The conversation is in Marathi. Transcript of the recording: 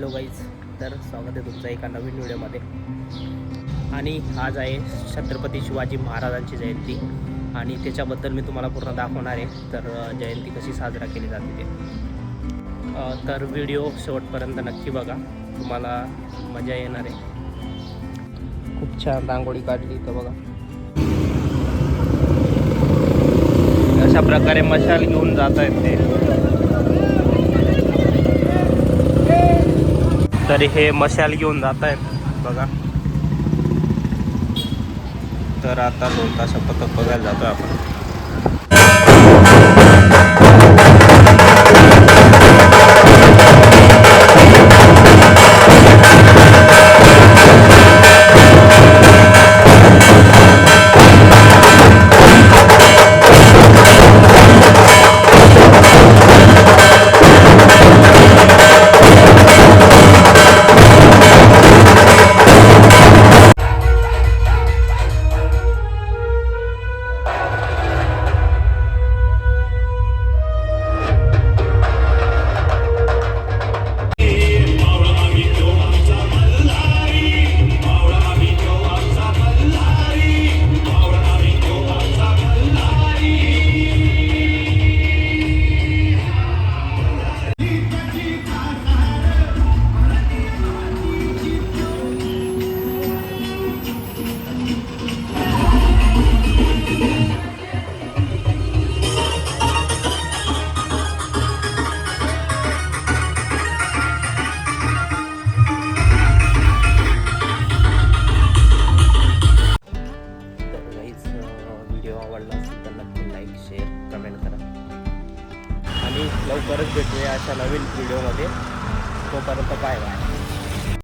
हॅलो गाईज तर स्वागत आहे तुमचं एका नवीन व्हिडिओमध्ये. आणि आज आहे छत्रपती शिवाजी महाराजांची जयंती. आणि त्याच्याबद्दल मी तुम्हाला पूर्ण दाखवणार आहे तर जयंती कशी साजरा केली जाते ते. तर व्हिडिओ शेवटपर्यंत नक्की बघा तुम्हाला मजा येणार आहे. खूप छान रांगोळी काढली तर बघा. अशा प्रकारे मशाल घेऊन जात आहेत ते. तरी हे मशाल घेऊन जात आहेत. बघा. तर आता दोन तास बघायला जातोय आपण. आणि लवकरच भेटूया अशा नवीन व्हिडिओमध्ये तोपर्यंत बाय बाय